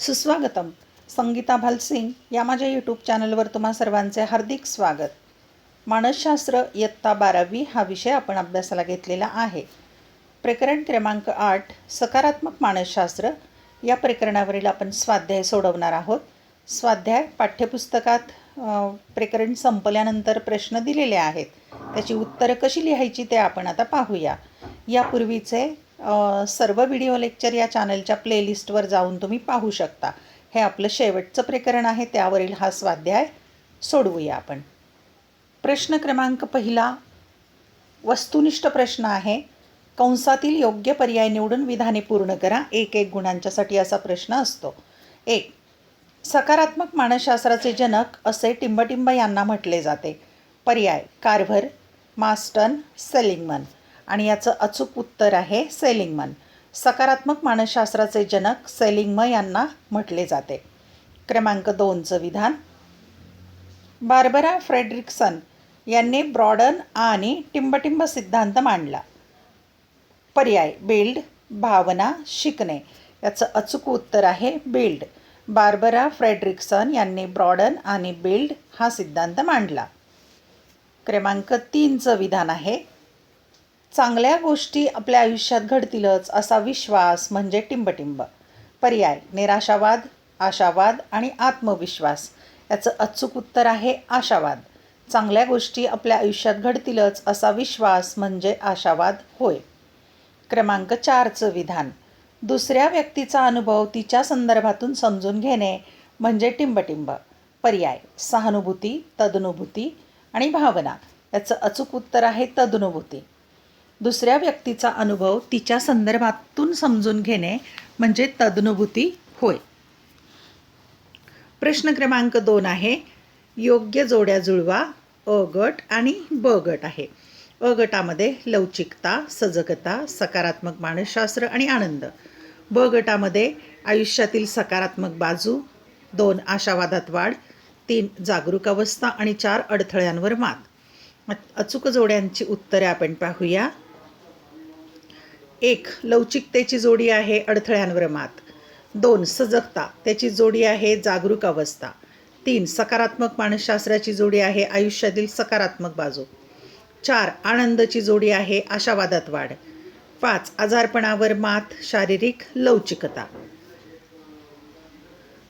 सुस्वागतम. संगीता भालसिंग या माझ्या यूट्यूब चॅनलवर तुम्हा सर्वांचे हार्दिक स्वागत. मानसशास्त्र इयत्ता बारावी हा विषय आपण अभ्यासाला घेतलेला आहे. प्रकरण क्रमांक आठ सकारात्मक मानसशास्त्र. या प्रकरणावरील आपण स्वाध्याय सोडवणार आहोत. स्वाध्याय पाठ्यपुस्तकात प्रकरण संपल्यानंतर प्रश्न दिलेले आहेत. त्याची उत्तरं कशी लिहायची ते आपण आता पाहूया. यापूर्वीचे सर्व व्हिडिओ लेक्चर या चॅनलच्या प्लेलिस्टवर जाऊन तुम्ही पाहू शकता. हे आपलं शेवटचं प्रकरण आहे त्यावरील हा स्वाध्याय सोडवूया आपण. प्रश्न क्रमांक पहिला वस्तुनिष्ठ प्रश्न आहे. कंसातील योग्य पर्याय निवडून विधाने पूर्ण करा. एक एक गुणांच्यासाठी असा प्रश्न असतो. एक सकारात्मक मानसशास्त्राचे जनक असे टिंबटिंब यांना म्हटले जाते. पर्याय कार्व्हर मास्टन सेलिंगमन. आणि याचं अचूक उत्तर आहे सेलिंगमन. सकारात्मक मानसशास्त्राचे जनक सेलिंगम यांना म्हटले जाते. क्रमांक दोनचं विधान. बार्बरा फ्रेडरिक्सन यांनी ब्रॉडन आणि टिंबटिंब सिद्धांत मांडला. पर्याय बिल्ड भावना शिकणे. याचं अचूक उत्तर आहे बिल्ड. बार्बरा फ्रेडरिक्सन यांनी ब्रॉडन आणि बिल्ड हा सिद्धांत मांडला. क्रमांक तीनचं विधान आहे चांगल्या गोष्टी आपल्या आयुष्यात घडतीलच असा विश्वास म्हणजे टिंबटिंब. पर्याय निराशावाद आशावाद आणि आत्मविश्वास. याचं अचूक उत्तर आहे आशावाद. चांगल्या गोष्टी आपल्या आयुष्यात घडतीलच असा विश्वास म्हणजे आशावाद होय. क्रमांक चारचं विधान. दुसऱ्या व्यक्तीचा अनुभव तिच्या संदर्भातून समजून घेणे म्हणजे टिंबटिंब. पर्याय सहानुभूती तदनुभूती आणि भावना. याचं अचूक उत्तर आहे तदनुभूती. दुसऱ्या व्यक्तीचा अनुभव तिच्या संदर्भातून समजून घेणे म्हणजे तदनुभूती होय. प्रश्न क्रमांक दोन आहे योग्य जोड्या जुळवा अ गट आणि ब गट आहे. अ गटामध्ये लवचिकता सजगता सकारात्मक मानसशास्त्र आणि आनंद. ब गटामध्ये आयुष्यातील सकारात्मक बाजू दोन आशावादात वाढ तीन जागरूक अवस्था आणि चार अडथळ्यांवर मात. अचूक जोड्यांची उत्तरे आपण पाहूया. एक लवचिकतेची जोडी आहे अडथळ्यांवर मात. दोन सजगता त्याची जोडी आहे जागरूक अवस्था. तीन सकारात्मक मानसशास्त्राची जोडी आहे आयुष्यातील सकारात्मक बाजू. चार आनंदची जोडी आहे आशावादात वाढ. पाच आजारपणावर मात शारीरिक लवचिकता.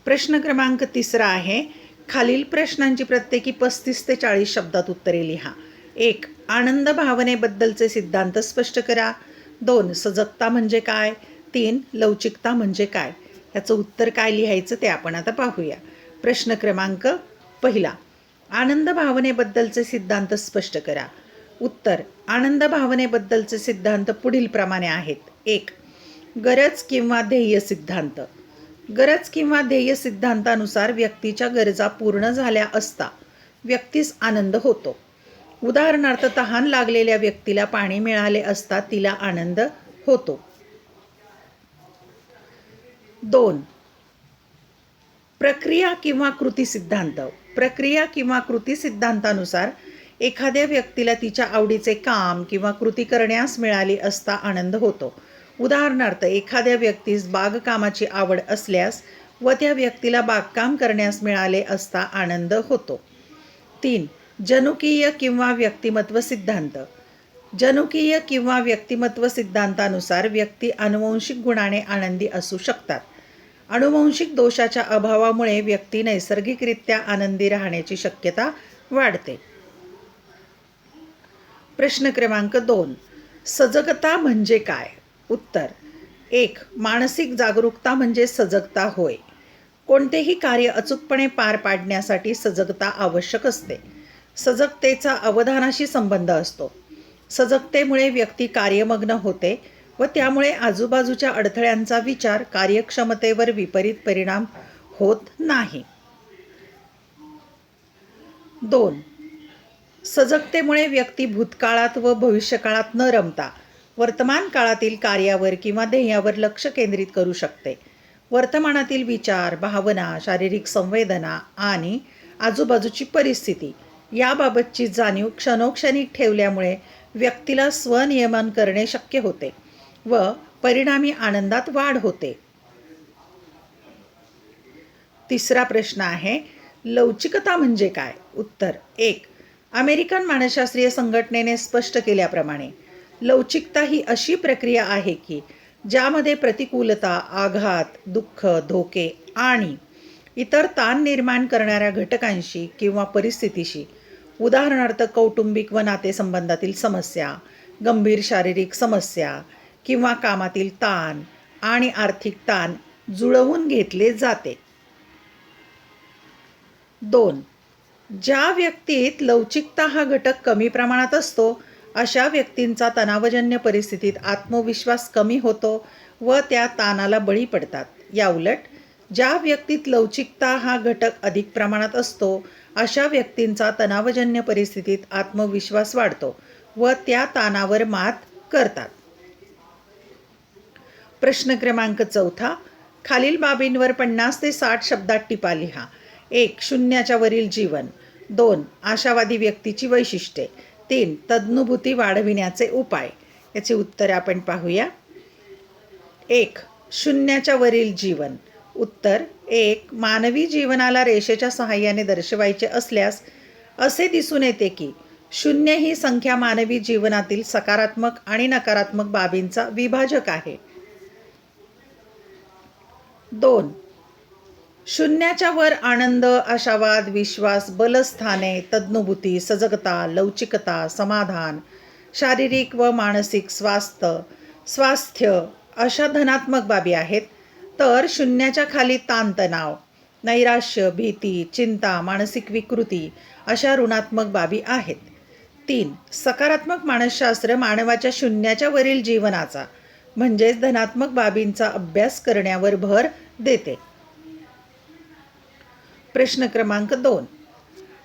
प्रश्न क्रमांक तिसरा आहे खालील प्रश्नांची प्रत्येकी पस्तीस ते चाळीस शब्दात उत्तरे लिहा. एक आनंद भावनेबद्दलचे सिद्धांत स्पष्ट करा. दोन सजगता म्हणजे काय? तीन लवचिकता म्हणजे काय? याचं उत्तर काय लिहायचं ते आपण आता पाहूया. प्रश्न क्रमांक पहिला. आनंद भावनेबद्दलचे सिद्धांत स्पष्ट करा. उत्तर आनंद भावनेबद्दलचे सिद्धांत पुढील प्रमाणे आहेत. एक गरज किंवा ध्येय सिद्धांत. गरज किंवा ध्येय सिद्धांतानुसार व्यक्तीच्या गरजा पूर्ण झाल्या असता व्यक्तीस आनंद होतो. उदाहरणार्थ तहान लागलेल्या व्यक्तीला पाणी मिळाले असता तिला आनंद होतो. दोन. प्रक्रिया किंवा कृती सिद्धांत. प्रक्रिया किंवा कृती सिद्धांतानुसार एखाद्या व्यक्तीला तिच्या आवडीचे काम किंवा कृती करण्यास मिळाली असता आनंद होतो. उदाहरणार्थ एखाद्या व्यक्तीस बागकामाची आवड असल्यास व त्या व्यक्तीला बागकाम करण्यास मिळाले असता आनंद होतो. तीन. जनुकीय किंवा व्यक्तिमत्व सिद्धांत. जनुकीय किंवा व्यक्तिमत्व सिद्धांतानुसार व्यक्ती अनुवंशिक गुणाने आनंदी असू शकतात. अनुवंशिक दोषाच्या अभावामुळे व्यक्ती नैसर्गिकरित्या आनंदी राहण्याची शक्यता वाढते. प्रश्न क्रमांक दोन. सजगता म्हणजे काय? उत्तर. एक. मानसिक जागरूकता म्हणजे सजगता होय. कोणतेही कार्य अचूकपणे पार पाडण्यासाठी सजगता आवश्यक असते. सजगतेचा अवधानाशी संबंध असतो. सजगतेमुळे व्यक्ती कार्यमग्न होते व त्यामुळे आजूबाजूच्या अडथळ्यांचा विचार कार्यक्षमतेवर विपरीत परिणाम होत नाही. दोन. सजगतेमुळे व्यक्ती भूतकाळात व भविष्यकाळात न रमता वर्तमान काळातील कार्यावर किंवा ध्येयावर लक्ष केंद्रित करू शकते. वर्तमानातील विचार भावना शारीरिक संवेदना आणि आजूबाजूची परिस्थिती याबाबतची जाणीव क्षणोक्षणी ठेवल्यामुळे व्यक्तीला स्वनियमन करणे शक्य होते व परिणामी आनंदात वाढ होते. तिसरा प्रश्न आहे लवचिकता म्हणजे काय? उत्तर एक अमेरिकन मानसशास्त्रीय संघटनेने स्पष्ट केल्याप्रमाणे लवचिकता ही अशी प्रक्रिया आहे की ज्यामध्ये प्रतिकूलता आघात दुःख धोके आणि इतर ताण निर्माण करणाऱ्या घटकांशी किंवा परिस्थितीशी उदाहरणार्थ कौटुंबिक व नातेसंबंधातील समस्या गंभीर शारीरिक समस्या किंवा कामातील ताण आणि आर्थिक ताण जुळवून घेतले जाते. दोन ज्या व्यक्तीत लवचिकता हा घटक कमी प्रमाणात असतो अशा व्यक्तींचा तणावजन्य परिस्थितीत आत्मविश्वास कमी होतो व त्या ताणाला बळी पडतात. याउलट ज्या व्यक्तीत लवचिकता हा घटक अधिक प्रमाणात असतो अशा व्यक्तींचा तणावजन्य परिस्थितीत आत्मविश्वास वाढतो व त्या ताणावर मात करतात. प्रश्न क्रमांक चौथा खालील बाबींवर पन्नास ते साठ शब्दात टिपा लिहा. एक शून्याच्या वरील जीवन. दोन आशावादी व्यक्तीची वैशिष्ट्ये. तीन तज्ज्ञभूती वाढविण्याचे उपाय. याची उत्तरे आपण पाहूया. एक शून्याच्या वरील जीवन. उत्तर एक मानवी जीवनाला रेषेच्या सहाय्याने दर्शवायचे असल्यास असे दिसून येते की शून्य ही संख्या मानवी जीवनातील सकारात्मक आणि नकारात्मक बाबींचा विभाजक आहे. दोन. शून्याच्या वर आनंद आशावाद विश्वास बलस्थाने तज्ज्ञभूती सजगता लवचिकता समाधान शारीरिक व मानसिक स्वास्थ्य स्वास्थ्य अशा धनात्मक बाबी आहेत. तर शून्याच्या खाली ताणतणाव नैराश्य भीती चिंता मानसिक विकृती अशा ऋणात्मक बाबी आहेत. तीन सकारात्मक मानसशास्त्र मानवाच्या शून्याच्या वरील जीवनाचा म्हणजेच धनात्मक बाबींचा अभ्यास करण्यावर भर देते. प्रश्न क्रमांक दोन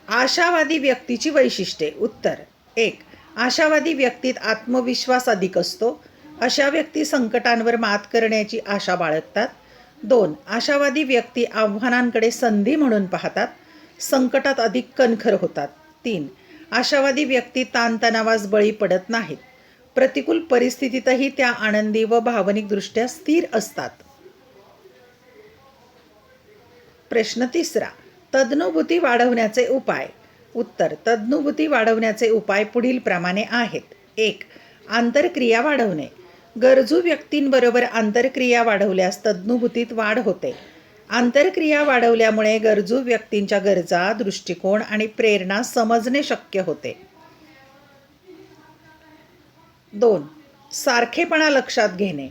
आशावादी व्यक्तीची वैशिष्ट्ये. उत्तर एक आशावादी व्यक्तीत आत्मविश्वास अधिक असतो. अशा व्यक्ती संकटांवर मात करण्याची आशा बाळगतात. दोन आशावादी व्यक्ती आव्हानांकडे संधी म्हणून पाहतात संकटात अधिक कणखर होतात. तीन आशावादी व्यक्ती ताणतणावास बळी पडत नाहीत. प्रतिकूल परिस्थितीतही त्या आनंदी व भावनिकदृष्ट्या स्थिर असतात. प्रश्न तिसरा तज्ज्ञभूती वाढवण्याचे उपाय. उत्तर तज्ज्ञभूती वाढवण्याचे उपाय पुढील प्रमाणे आहेत. एक आंतरक्रिया वाढवणे. गरजू व्यक्तींबरोबर आंतरक्रिया वाढवल्यास तज्ज्ञभूतीत वाढ होते. आंतरक्रिया वाढवल्यामुळे गरजू व्यक्तींच्या गरजा दृष्टिकोन आणि प्रेरणा समजणे शक्य होते. दोन सारखेपणा लक्षात घेणे.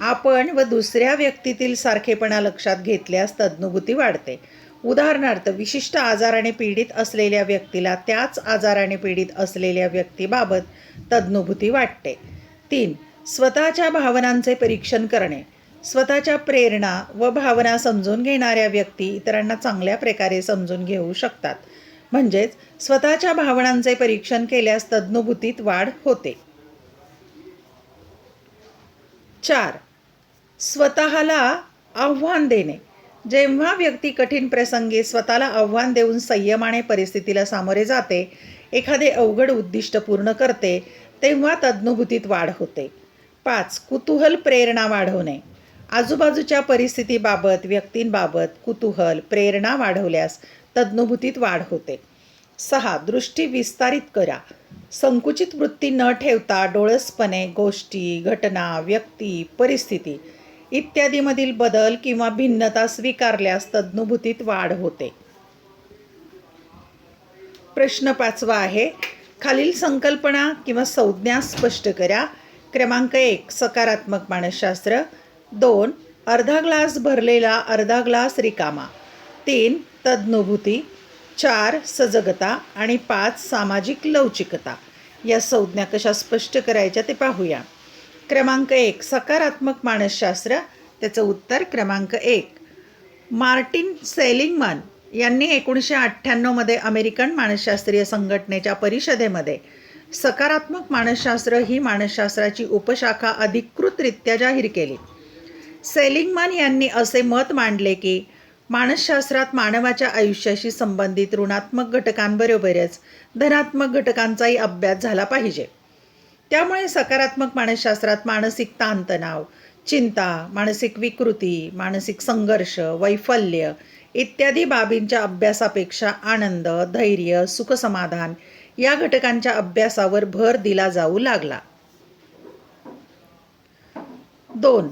आपण व दुसऱ्या व्यक्तीतील सारखेपणा लक्षात घेतल्यास तज्ज्ञभूती वाढते. उदाहरणार्थ विशिष्ट आजाराने पीडित असलेल्या व्यक्तीला त्याच आजाराने पीडित असलेल्या व्यक्तीबाबत तज्ज्ञभूती वाटते. तीन स्वतःच्या भावनांचे परीक्षण करणे स्वतःच्या प्रेरणा व भावना समजून घेणाऱ्या व्यक्ती इतरांना चांगल्या प्रकारे समजून घेऊ शकतात. म्हणजेच स्वतःच्या भावनांचे परीक्षण केल्यास तज्ज्ञभूतीत वाढ होते. चार स्वतःला आव्हान देणे. जेव्हा व्यक्ती कठीण प्रसंगी स्वतःला आव्हान देऊन संयमाने परिस्थितीला सामोरे जाते एखादे अवघड उद्दिष्ट पूर्ण करते तेव्हा तज्ज्ञभूतीत वाढ होते. पाच कुतूहल प्रेरणा वाढवणे. आजूबाजूच्या परिस्थितीबाबत व्यक्तींबाबत कुतूहल प्रेरणा वाढवल्यास तज्ज्ञभूतीत वाढ होते. सहा दृष्टी विस्तारित करा. संकुचित वृत्ती न ठेवता डोळसपणे गोष्टी घटना व्यक्ती परिस्थिती इत्यादीमधील बदल किंवा भिन्नता स्वीकारल्यास तज्ज्ञभूतीत वाढ होते. प्रश्न पाचवा आहे. खालील संकल्पना किंवा संज्ञा स्पष्ट करा. क्रमांक एक सकारात्मक मानसशास्त्र. दोन अर्धा ग्लास भरलेला अर्धा ग्लास रिकामा. तीन तज्ज्ञभूती. चार सजगता. आणि पाच सामाजिक लवचिकता. या संज्ञा कशा स्पष्ट करायच्या ते पाहूया. क्रमांक एक सकारात्मक मानसशास्त्र. त्याचं उत्तर क्रमांक एक. मार्टिन सेलिंगमन यांनी एकोणीसशे अठ्ठ्याण्णवमध्ये अमेरिकन मानसशास्त्रीय संघटनेच्या परिषदेमध्ये सकारात्मक मानसशास्त्र ही मानसशास्त्राची उपशाखा अधिकृतरित्या जाहीर केली. सेलिंगमन यांनी असे मत मांडले की मानसशास्त्रात मानवाच्या आयुष्याशी संबंधित ऋणात्मक घटकांबरोबरच धनात्मक घटकांचाही अभ्यास झाला पाहिजे. त्यामुळे सकारात्मक मानसशास्त्रात मानसिक ताणतणाव चिंता मानसिक विकृती मानसिक संघर्ष वैफल्य इत्यादी बाबींच्या अभ्यासापेक्षा आनंद धैर्य सुखसमाधान या घटकांच्या अभ्यासावर भर दिला जाऊ लागला. दोन.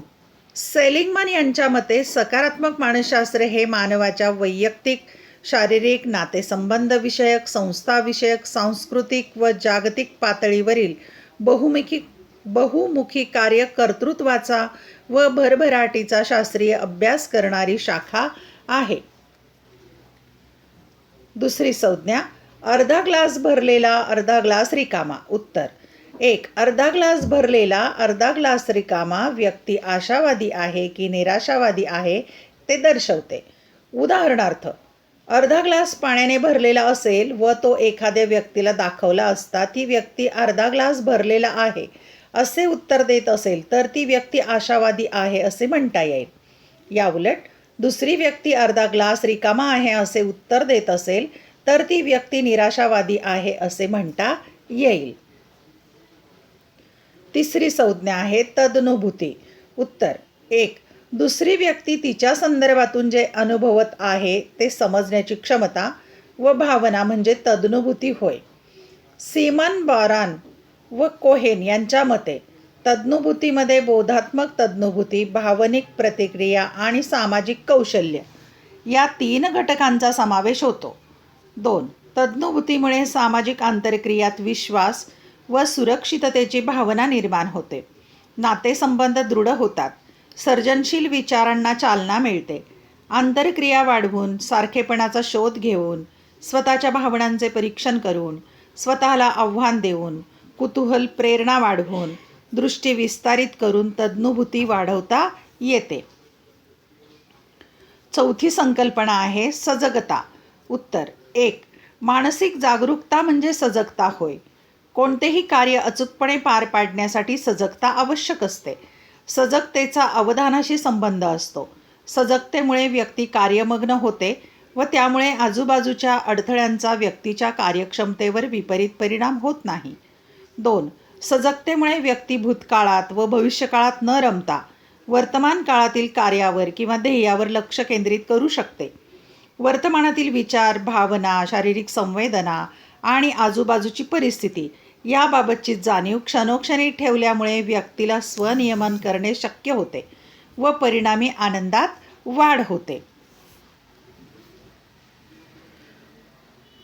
सेलिंगमन यांच्या मते सकारात्मक मानसशास्त्र हे मानवाच्या वैयक्तिक शारीरिक नातेसंबंधविषयक संस्थाविषयक सांस्कृतिक व जागतिक पातळीवरील बहुमुखी बहुमुखी कार्य कर्तृत्वाचा व भरभराटीचा शास्त्रीय अभ्यास करणारी शाखा आहे. दुसरी संज्ञा अर्धा ग्लास भरलेला अर्धा ग्लास रिकामा. उत्तर. एक अर्धा ग्लास भरलेला अर्धा ग्लास रिकामा व्यक्ती आशावादी आहे की निराशावादी आहे ते दर्शवते. उदाहरणार्थ अर्धा ग्लास पाण्याने भरलेला असेल व तो एखाद्या व्यक्तीला दाखवला असता ती व्यक्ती अर्धा ग्लास भरलेला आहे असे उत्तर देत असेल तर ती व्यक्ती आशावादी आहे असे म्हणता येईल. याउलट दुसरी व्यक्ती अर्धा ग्लास रिकामा आहे असे उत्तर देत असेल तर ती व्यक्ती निराशावादी आहे असे म्हणता येईल. तिसरी संज्ञा आहे तदनुभूती. उत्तर एक दुसरी व्यक्ती तिच्या संदर्भातून जे अनुभवत आहे ते समजण्याची क्षमता व भावना म्हणजे तदनुभूती होय. सीमन बॉरान व कोहेन यांच्या मते तदनुभूतीमध्ये बोधात्मक तदनुभूती भावनिक प्रतिक्रिया आणि सामाजिक कौशल्य या तीन घटकांचा समावेश होतो. दोन. तज्ञभूतीमुळे सामाजिक आंतरक्रियात विश्वास व सुरक्षिततेची भावना निर्माण होते. नातेसंबंध दृढ होतात. सर्जनशील विचारांना चालना मिळते. आंतरक्रिया वाढवून सारखेपणाचा शोध घेऊन स्वतःच्या भावनांचे परीक्षण करून स्वतःला आव्हान देऊन कुतूहल प्रेरणा वाढवून दृष्टी विस्तारित करून तज्ञभूती वाढवता येते. चौथी संकल्पना आहे सजगता. उत्तर. एक मानसिक जागरूकता म्हणजे सजगता होय. कोणतेही कार्य अचूकपणे पार पाडण्यासाठी सजगता आवश्यक असते. सजगतेचा अवधानाशी संबंध असतो. सजगतेमुळे व्यक्ती कार्यमग्न होते व त्यामुळे आजूबाजूच्या अडथळ्यांचा व्यक्तीच्या कार्यक्षमतेवर विपरीत परिणाम होत नाही. दोन सजगतेमुळे व्यक्ती भूतकाळात व भविष्यकाळात न रमता वर्तमान काळातील कार्यावर किंवा ध्येयावर लक्ष केंद्रित करू शकते. वर्तमानातील विचार भावना शारीरिक संवेदना आणि आजूबाजूची परिस्थिती याबाबतची जाणीव क्षणोक्षणी ठेवल्यामुळे व्यक्तीला स्वनियमन करणे शक्य होते व परिणामी आनंदात वाढ होते.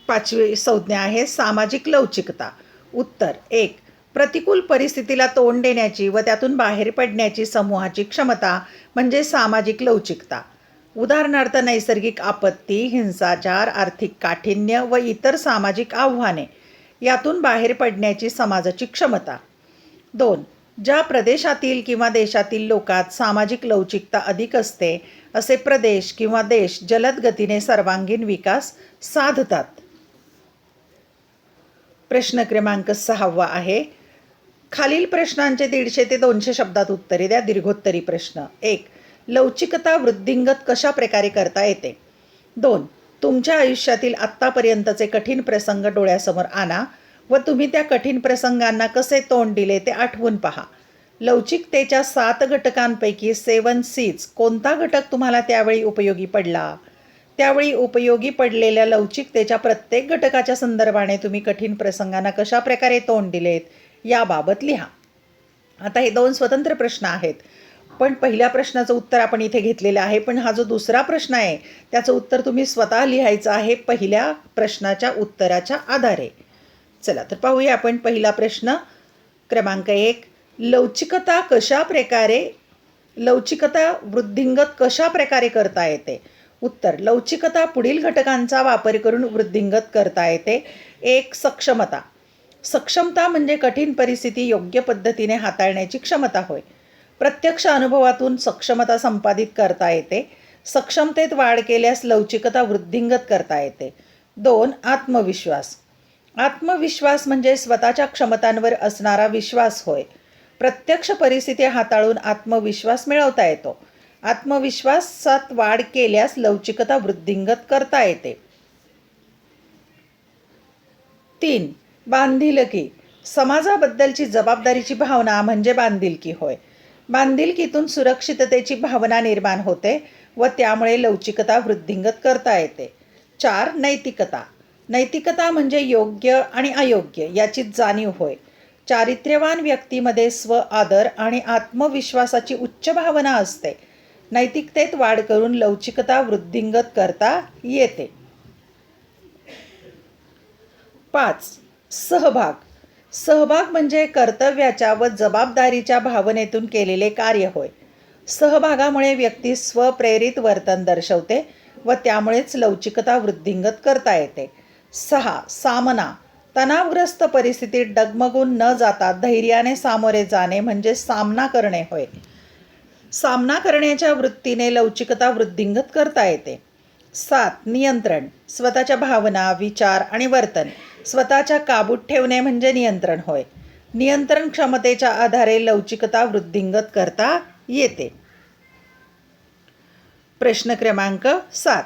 पाचवी संज्ञा आहे सामाजिक लवचिकता. उत्तर एक प्रतिकूल परिस्थितीला तोंड देण्याची व त्यातून बाहेर पडण्याची समूहाची क्षमता म्हणजे सामाजिक लवचिकता. उदाहरणार्थ नैसर्गिक आपत्ती हिंसाचार आर्थिक काठीण्य व इतर सामाजिक आव्हाने यातून बाहेर पडण्याची समाजाची क्षमता. दोन ज्या प्रदेशातील किंवा देशातील लोकात सामाजिक लवचिकता अधिक असते असे प्रदेश किंवा देश जलद गतीने सर्वांगीण विकास साधतात. प्रश्न क्रमांक सहावा आहे. खालील प्रश्नांचे दीडशे ते दोनशे शब्दात उत्तरे द्या दीर्घोत्तरी प्रश्न. एक लवचिकता वृद्धिंगत कशा प्रकारे करता येते? दोन तुमच्या आयुष्यातील आत्तापर्यंतचे कठीण प्रसंग डोळ्यासमोर आणा व तुम्ही त्या कठीण प्रसंगांना कसे तोंड दिले ते आठवून पहा. लवचिकतेच्या सात घटकांपैकी सेवन सीज कोणता घटक तुम्हाला त्यावेळी उपयोगी पडला? त्यावेळी उपयोगी पडलेल्या लवचिकतेच्या प्रत्येक घटकाच्या संदर्भाने तुम्ही कठीण प्रसंगांना कशा प्रकारे तोंड दिलेत याबाबत लिहा. आता हे दोन स्वतंत्र प्रश्न आहेत. पण पहिल्या प्रश्नाचं उत्तर आपण इथे घेतलेलं आहे पण हा जो दुसरा प्रश्न आहे त्याचं उत्तर तुम्ही स्वतः लिहायचं आहे पहिल्या प्रश्नाच्या उत्तराच्या आधारे. चला तर पाहूया आपण पहिला प्रश्न क्रमांक एक. लवचिकता कशा प्रकारे लवचिकता वृद्धिंगत कशा प्रकारे करता येते? उत्तर लवचिकता पुढील घटकांचा वापर करून वृद्धिंगत करता येते. एक सक्षमता. सक्षमता म्हणजे कठीण परिस्थिती योग्य पद्धतीने हाताळण्याची क्षमता होय. प्रत्यक्ष अनुभवातून सक्षमता संपादित करता येते. सक्षमतेत वाढ केल्यास लवचिकता वृद्धिंगत करता येते. दोन आत्मविश्वास. आत्मविश्वास म्हणजे स्वतःच्या क्षमतांवर असणारा विश्वास होय. प्रत्यक्ष परिस्थिती हाताळून आत्मविश्वास मिळवता येतो. आत्मविश्वासात वाढ केल्यास लवचिकता वृद्धिंगत करता येते. तीन बांधिलकी. समाजाबद्दलची जबाबदारीची भावना म्हणजे बांधिलकी होय. बांधिलकीतून सुरक्षिततेची भावना निर्माण होते व त्यामुळे लवचिकता वृद्धिंगत करता येते. चार नैतिकता. नैतिकता म्हणजे योग्य आणि अयोग्य याची जाणीव होय. चारित्र्यवान व्यक्तीमध्ये स्व आदर आणि आत्मविश्वासाची उच्च भावना असते. नैतिकतेत वाढ करून लवचिकता वृद्धिंगत करता येते. पाच सहभाग. सहभाग म्हणजे कर्तव्याच्या व जबाबदारीच्या भावनेतून केलेले कार्य होय. सहभागामुळे व्यक्ती स्वप्रेरित वर्तन दर्शवते व त्यामुळेच लवचिकता वृद्धिंगत करता येते. सहा सामना. तणावग्रस्त परिस्थितीत डगमगून न जाता धैर्याने सामोरे जाणे म्हणजे सामना करणे होय. सामना करण्याच्या वृत्तीने लवचिकता वृद्धिंगत करता येते. सात नियंत्रण. स्वतःच्या भावना विचार आणि वर्तन स्वतःच्या काबूत ठेवणे म्हणजे नियंत्रण होय. नियंत्रण क्षमतेच्या आधारे लवचिकता वृद्धिंगत करता येते. प्रश्न क्रमांक सात.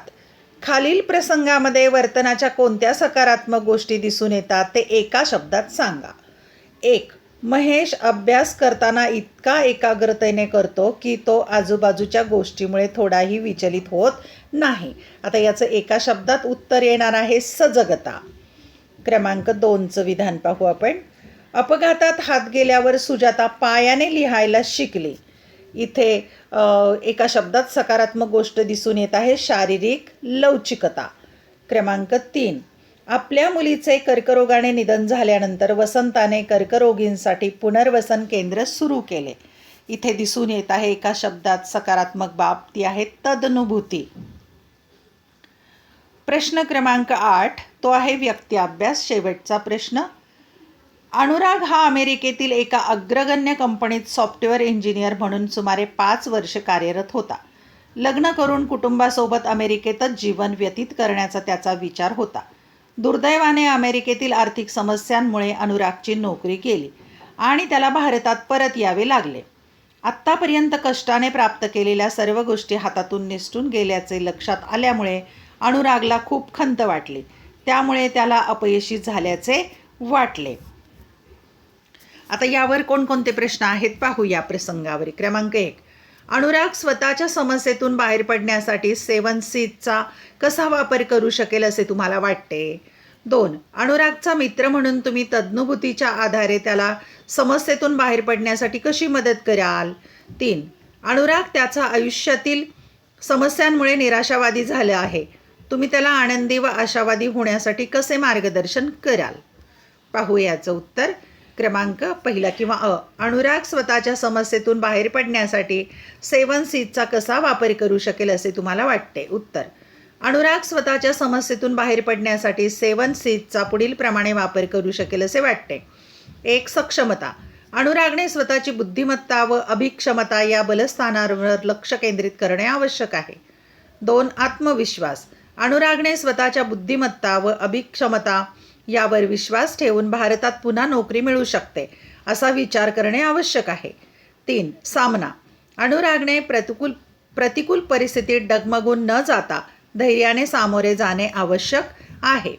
खालील प्रसंगामध्ये वर्तनाच्या कोणत्या सकारात्मक गोष्टी दिसून येतात ते एका शब्दात सांगा. एक महेश अभ्यास करताना इतका एकाग्रतेने करतो की तो आजूबाजूच्या गोष्टीमुळे थोडाही विचलित होत नाही. आता याचं एका शब्दात उत्तर येणार आहे सजगता. क्रमांक दोनचं विधान पाहू आपण. अपघातात हात गेल्यावर सुजाता पायाने लिहायला शिकली. इथे एका शब्दात सकारात्मक गोष्ट दिसून येत आहे शारीरिक लवचिकता. क्रमांक तीन. आपल्या मुलीचे कर्करोगाने निधन झाल्यानंतर वसंताने कर्करोगींसाठी पुनर्वसन केंद्र सुरू केले. इथे दिसून येत आहे एका शब्दात सकारात्मक बाब ती आहे तदनुभूती. प्रश्न क्रमांक आठ तो आहे व्यक्ती अभ्यास शेवटचा प्रश्न. अनुराग हा अमेरिकेतील एका अग्रगण्य कंपनीत सॉफ्टवेअर इंजिनियर म्हणून सुमारे पाच वर्ष कार्यरत होता. लग्न करून कुटुंबासोबत अमेरिकेतच जीवन व्यतीत करण्याचा त्याचा विचार होता. दुर्दैवाने अमेरिकेतील आर्थिक समस्यांमुळे अनुरागची नोकरी गेली आणि त्याला भारतात परत यावे लागले. आत्तापर्यंत कष्टाने प्राप्त केलेल्या सर्व गोष्टी हातातून निसटून गेल्याचे लक्षात आल्यामुळे अनुरागला खूप खंत वाटली. त्यामुळे त्याला अपयशी झाल्याचे वाटले. आता यावर कोणकोणते प्रश्न आहेत पाहू या प्रसंगावर. क्रमांक एक. अनुराग स्वतःच्या समस्येतून बाहेर पडण्यासाठी सेवन सीटचा कसा वापर करू शकेल असे तुम्हाला वाटते? दोन. अनुरागचा मित्र म्हणून तुम्ही तज्ज्ञभूतीच्या आधारे त्याला समस्येतून बाहेर पडण्यासाठी कशी मदत कराल? तीन. अनुराग त्याचा आयुष्यातील समस्यांमुळे निराशावादी झाला आहे. तुम्ही त्याला आनंदी व आशावादी होण्यासाठी कसे मार्गदर्शन कराल? पाहू याचं उत्तर. क्रमांक पहिला किंवा अ. अनुराग स्वतःच्या समस्येतून बाहेर पडण्यासाठी सेवन सीजचा कसा वापर करू शकेल असे तुम्हाला वाटते? उत्तर. अनुराग स्वतःच्या समस्येतून बाहेर पडण्यासाठी सेवन सीजचा पुढील प्रमाणे वापर करू शकेल असे वाटते. एक सक्षमता. अनुरागने स्वतःची बुद्धिमत्ता व अभिक्षमता या बलस्थानावर लक्ष केंद्रित करणे आवश्यक आहे. दोन आत्मविश्वास. अनुरागने स्वतःच्या बुद्धिमत्ता व अभिक्षमता यावर विश्वास ठेवून भारतात पुन्हा नोकरी मिळू शकते असा विचार करणे आवश्यक आहे. तीन सामना. अनुरागने प्रतिकूल प्रतिकूल परिस्थितीत डगमगून न जाता धैर्याने सामोरे जाणे आवश्यक आहे.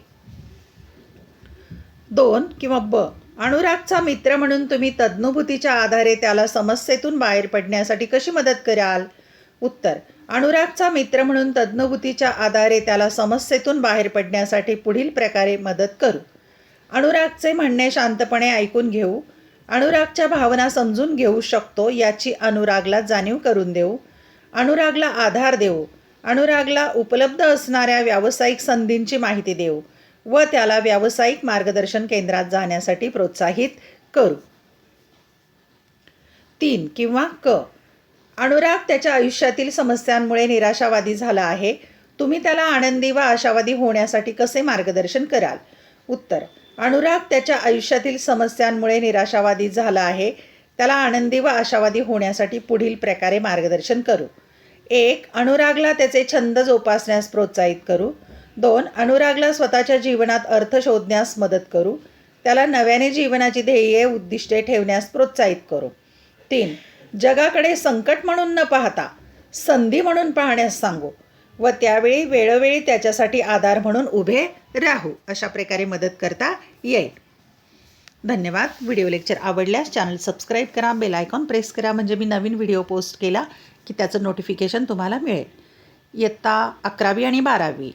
दोन किंवा ब. अनुरागचा मित्र म्हणून तुम्ही तज्ज्ञभूतीच्या आधारे त्याला समस्येतून बाहेर पडण्यासाठी कशी मदत कराल? उत्तर. अनुरागचा मित्र म्हणून तज्ज्ञभूतीच्या आधारे त्याला समस्येतून बाहेर पडण्यासाठी पुढील प्रकारे मदत करू. अनुरागचे म्हणणे शांतपणे ऐकून घेऊ. अनुरागच्या भावना समजून घेऊ शकतो याची अनुरागला जाणीव करून देऊ. अनुरागला आधार देऊ. अनुरागला उपलब्ध असणाऱ्या व्यावसायिक संधींची माहिती देऊ व त्याला व्यावसायिक मार्गदर्शन केंद्रात जाण्यासाठी प्रोत्साहित करू. तीन किंवा क. अनुराग त्याच्या आयुष्यातील समस्यांमुळे निराशावादी झाला आहे. तुम्ही त्याला आनंदी व आशावादी होण्यासाठी कसे मार्गदर्शन कराल? उत्तर अनुराग त्याच्या आयुष्यातील समस्यांमुळे निराशावादी झाला आहे. त्याला आनंदी व आशावादी होण्यासाठी पुढील प्रकारे मार्गदर्शन करू. एक अनुरागला त्याचे छंद जोपासण्यास प्रोत्साहित करू. दोन अनुरागला स्वतःच्या जीवनात अर्थ शोधण्यास मदत करू. त्याला नव्याने जीवनाची ध्येये उद्दिष्टे ठेवण्यास प्रोत्साहित करू. तीन जगाकडे संकट म्हणून न पाहता संधी म्हणून पाहण्यास सांगू व त्यावेळी वेळोवेळी त्याच्यासाठी आधार म्हणून उभे राहू अशा प्रकारे मदत करता येईल. धन्यवाद. व्हिडिओ लेक्चर आवडल्यास चॅनल सबस्क्राईब करा बेल आयकॉन प्रेस करा म्हणजे मी नवीन व्हिडिओ पोस्ट केला की त्याचं नोटिफिकेशन तुम्हाला मिळेल. इयत्ता अकरावी आणि बारावी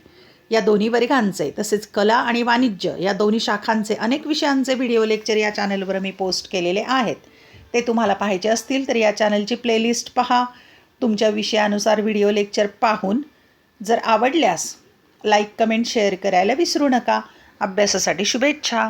या दोन्ही वर्गांचे तसेच कला आणि वाणिज्य या दोन्ही शाखांचे अनेक विषयांचे व्हिडिओ लेक्चर या चॅनलवर मी पोस्ट केलेले आहेत. ते तुम्हाला पाहायचे असतील तर या चॅनलची प्लेलिस्ट पहा. तुमच्या विषयानुसार व्हिडिओ लेक्चर पाहून. जर आवडल्यास लाईक कमेंट शेअर करायला विसरू नका. अभ्यासासाठी शुभेच्छा.